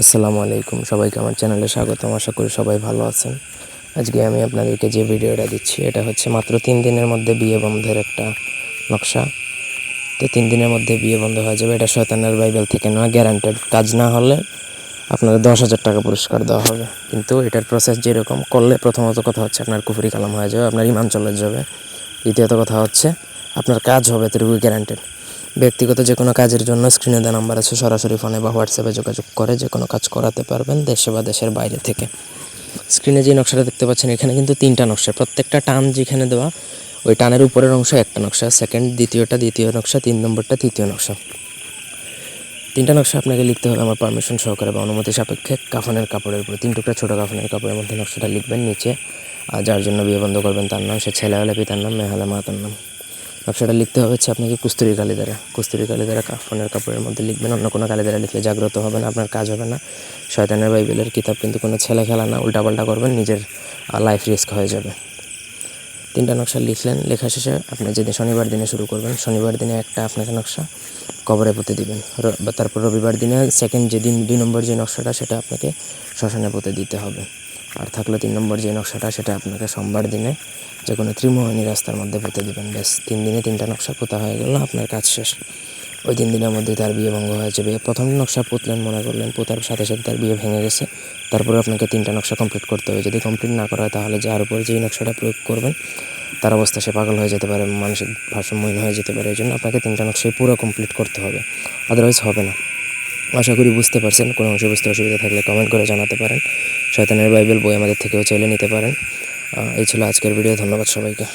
আসসালামু আলাইকুম। সবাইকে আমার চ্যানেলে স্বাগতম। আশা করি সবাই ভালো আছেন। আজকে আমি আপনাদেরকে যে ভিডিওটা দিচ্ছি, এটা হচ্ছে মাত্র তিন দিনের মধ্যে বিয়ে বন্ধের একটা নকশা। তো তিন দিনের মধ্যে বিয়ে বন্ধ হয়ে যাবে। এটা শয়তানের বাইবেল থেকে নয় গ্যারান্টেড কাজ না হলে আপনাদের দশ হাজার টাকা পুরস্কার দেওয়া হবে। কিন্তু এটার প্রসেস যেরকম করলে প্রথমত কথা হচ্ছে আপনার কুফরি কালাম হয়ে যাবে, আপনার ইমান চলে যাবে। দ্বিতীয়ত কথা হচ্ছে, আপনার কাজ হবে এতটুকু গ্যারান্টেড ব্যক্তিগত যে কোনো কাজের জন্য স্ক্রিনে দেওয়া নাম্বার আছে, সরাসরি ফোনে বা হোয়াটসঅ্যাপে যোগাযোগ করে যে কোনো কাজ করাতে পারবেন দেশে বা দেশের বাইরে থেকে। স্ক্রিনে যে নকশাটা দেখতে পাচ্ছেন, এখানে কিন্তু তিনটা নকশা। প্রত্যেকটা টান যেখানে দেওয়া, ওই টানের উপরের অংশ একটা নকশা সেকেন্ড দ্বিতীয়টা দ্বিতীয় নকশা, তিন নম্বরটা তৃতীয় নকশা। তিনটা নকশা আপনাকে লিখতে হবে আমার পারমিশন সহকারে বা অনুমতি সাপেক্ষে। কাফনের কাপড়ের উপরে, তিন টুকরা ছোটো কাফনের কাপড়ের মধ্যে নকশাটা লিখবেন নিচে। আর যার জন্য বিয়ে বন্ধ করবেন তার নাম, সে ছেলে হলে পিতার নাম মেয়ে হলে মাতার নাম। নকশাটা লিখতে হবে হচ্ছে আপনাকে কুস্তুরি কালি দ্বারা কুস্তুরি কালি দ্বারা কাফনের কাপড়ের মধ্যে লিখবেন, অন্য কোনো কালি দ্বারা লিখলে জাগ্রত হবে না, আপনার কাজ হবে না। শয়তানের বাইবেলের কিতাব কিন্তু কোনো ছেলে খেলা না, উল্টাপাল্টা করবেন, নিজের লাইফ রিস্ক হয়ে যাবে। তিনটা নকশা লিখলেন, লেখা শেষে আপনি যেদিন শনিবার দিনে শুরু করবেন, শনিবার দিনে একটা আপনাকে নকশা কবরে পুঁতে দিবেন। তারপর রবিবার দিনে সেকেন্ড যেদিন দুই নম্বর যে নকশাটা, সেটা আপনাকে শ্মশানে পুঁতে দিতে হবে। আর থাকল তিন নম্বর যে নকশাটা, সেটা আপনাকে সোমবার দিনে যে কোনো ত্রিমোহনী রাস্তার মধ্যে পুঁতে দেবেন। ব্যাস, তিন দিনে তিনটা নকশা পোতা হয়ে গেল, আপনার কাজ শেষ। ওই তিন দিনের মধ্যে তার বিয়ে ভঙ্গ হয়ে যাবে। প্রথম নকশা পুতলেন, মনে করলেন পোতার সাথে সাথে তার বিয়ে ভেঙে গেছে। তারপরে আপনাকে তিনটা নকশা কমপ্লিট করতে হবে। যদি কমপ্লিট না করা হয়, তাহলে যার উপর যেই নকশাটা প্রয়োগ করবেন, তার অবস্থা সে পাগল হয়ে যেতে পারে, মানসিক ভারসাম্যহীন হয়ে যেতে পারে। এই জন্য আপনাকে তিনটা নকশাই পুরো কমপ্লিট করতে হবে। আদারওয়াইজ হবে না। আশা করি বুঝতে পারছেন, কোনো অংশ বুঝতে অসুবিধা থাকলে কমেন্ট করে জানাতে পারেন। শয়তানের বাইবেল বই আমাদের থেকেও চাইলে নিতে পারেন। এই ছিল আজকের ভিডিও ধন্যবাদ সবাইকে।